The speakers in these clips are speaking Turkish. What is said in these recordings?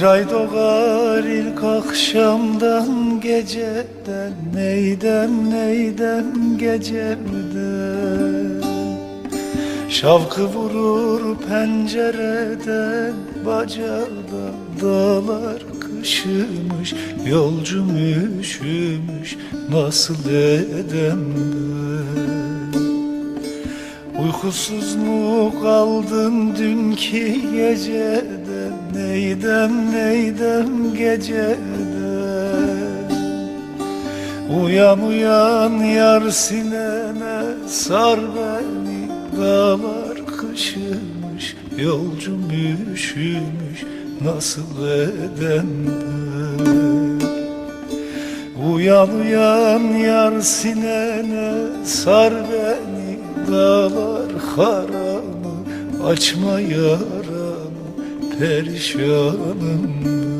Bir ay doğar ilk akşamdan geceden Neydem neydem gecemden? Şavkı vurur pencereden Bacadan dağlar kışımış Yolcum üşümüş nasıl edem Uykusuz mu kaldın dünkü geceden Neydem neydem geceden Uyan uyan yar sineme sar beni Dağlar kışımış yolcum üşümüş Nasıl edem ben? Uyan uyan yar sinene sar beni Dağlar haramı açma yaramı Perişanım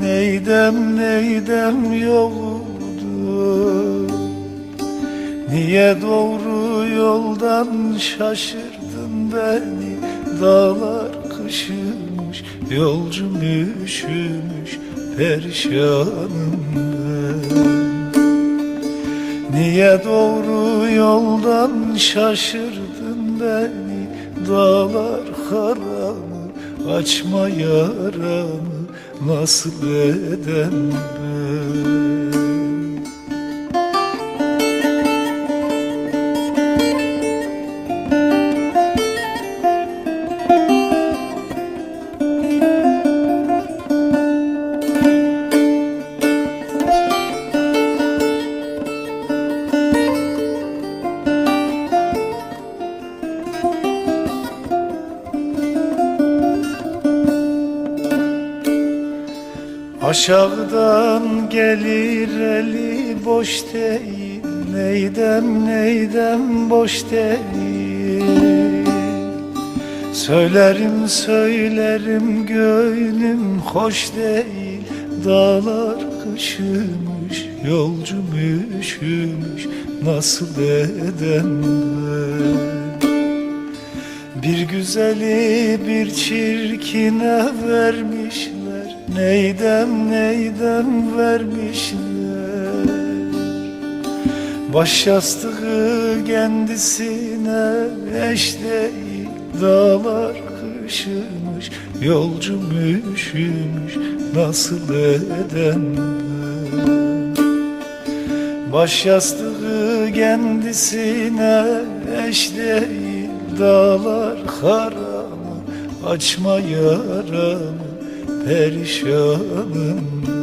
Neydem neydem yoktu Niye doğru yoldan şaşırdın beni? Dağlar kışımış yolcum üşümüş Perişanım Niye doğru yoldan şaşırdın beni? Dağlar haramı açma yaramı Nasıl edem ben Aşağıdan gelir eli boş değil Neydem neydem boş değil. Söylerim söylerim gönlüm hoş değil. Dağlar kışımış yolcum üşümüş Nasıl edem ben? Bir güzeli bir çirkine vermişler Neydem neydem vermişler? Baş yastığı kendisine eş değil Dağlar kışımış yolcum üşümüş Nasıl edem ben? Baş yastığı kendisine eş değil Dağlar haramı açma yaramı Perişanım